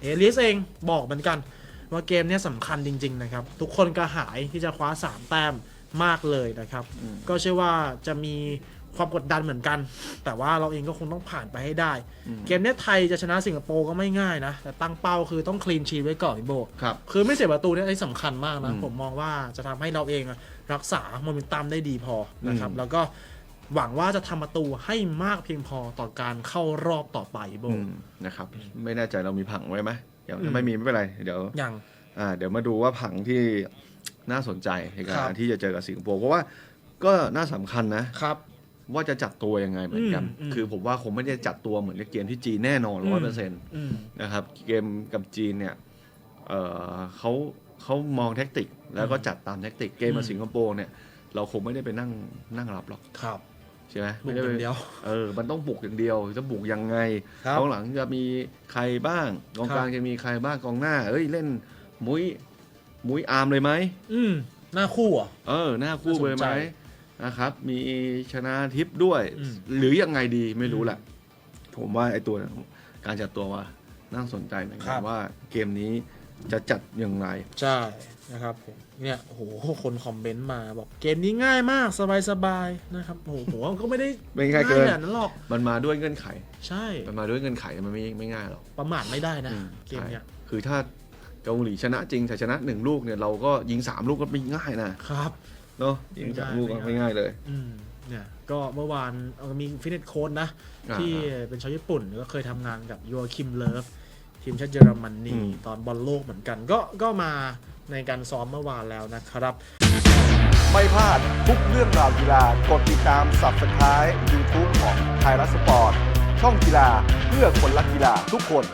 เอลิสเองบอกเหมือนกัน ว่าเกมเนี้ยสำคัญจริง ๆ นะครับ ทุกคนกระหายที่จะคว้า 3 แต้มมากเลยนะครับอืมก็เชื่อว่าจะมีความกดดันเหมือนกัน แต่ว่าเราเองก็คงต้องผ่านไปให้ได้อืมเกมเนี้ยไทยจะชนะสิงคโปร์ก็ไม่ง่ายนะ แต่ตั้งเป้าคือต้องคลีนชีไว้ก่อนพี่โบครับคือไม่เสียประตูเนี่ยไอ้สำคัญมากนะอืมผมมองว่าจะทำให้เราเองอะรักษาโมเมนตัมได้ดีพอนะครับอืมแล้วก็ หวังว่าจะทำประตูให้มากเพียงพอต่อการเข้ารอบต่อไปพี่โบ อืมนะครับ ไม่แน่ใจเรามีผังไว้ไหมเดี๋ยวอืม ถ้าไม่มีไม่เป็นไร เดี๋ยวอย่าง อ่าเดี๋ยวมาดูว่าผังที่น่าสนใจในกาครัรบ ที่จะเจอกับสิงคโปร์เพราะว่าก็น่าสำคัญนะ ครับ ว่าจะจัดตัวยังไงเหมือนกัน อืมอืม คือผมว่าคงไม่ได้จัดตัวเหมือนเกมที่จีนแน่นอนร้อยเปอร์เซ็นต์อืม นะครับ เกมกับจีนเนี่ยเออเขาเขามองแท็กติก แล้วก็จัดตามแท็กติก เกมกับอืม สิงคโปร์เนี่ย เราคงไม่ได้ไปนั่งนั่งรับหรอก ครับ ใช่ไหมบุกไม่อได้ย่างไปเดียวเออ มันต้องบุกอย่างเดียวจะบุกยังไงครับกองหลังจะมีใครบ้างกองกลางจะมีใครบ้างกองหน้า เอ้ยเล่นมุ้ยมุ้ยอาร์มเลยไหมอืมหน้าคู่เหรอะเออ หน้าคู่น่าสนเลยไหมใจนะครับ มีชนะทิพย์ด้วยอืมหรือยังไงดีไม่รู้อืมแหละผมว่าไอ้ตัวการจัดตัวว่าน่าสนใจเหมือนคกัรันบว่าเกมนี้ จะจัดอย่างไร ใช่นะครับผมเนี่ยโอ้โหคนคอมเมนต์มาบอกเกมนี้ง่ายมากสบายๆนะครับโอ้โหผมว่าก็ไม่ได้ไม่ง่ายเกิน ขนาดนั้นหรอกมันมาด้วยเงื่อนไข ใช่มันมาด้วยเงื่อนไขมันไม่ไม่ง่ายหรอกประมาทไม่ได้นะ อืมเกมเนี้ยใช่คือถ้าเกาหลีชนะจริงแต่ชนะหนึ่งลูกเนี่ยเราก็ยิงสามลูกก็ไม่ง่ายนะครับ เนาะยิงสามลูกก็ไม่ไม่ง่าง่ายยเลย อืมเนี่ยก็เมื่อวานเอ่อมีฟิตเนสโค้ดนะ อ่า ที่เป็นชาวญี่ปุ่นก็เคยทำงานกับยูคิมเลิฟ ทีมชาติเยอรมนีอืมตอนบอลโลกเหมือนกัน ก็ก็มาในการซ้อมเมื่อวานแล้วนะครับ ไม่พลาดทุกเรื่องราวกีฬากดติดตาม Subscribe YouTube ของไทยรัฐสปอร์ต ช่องกีฬาเพื่อคนรักกีฬาทุกคน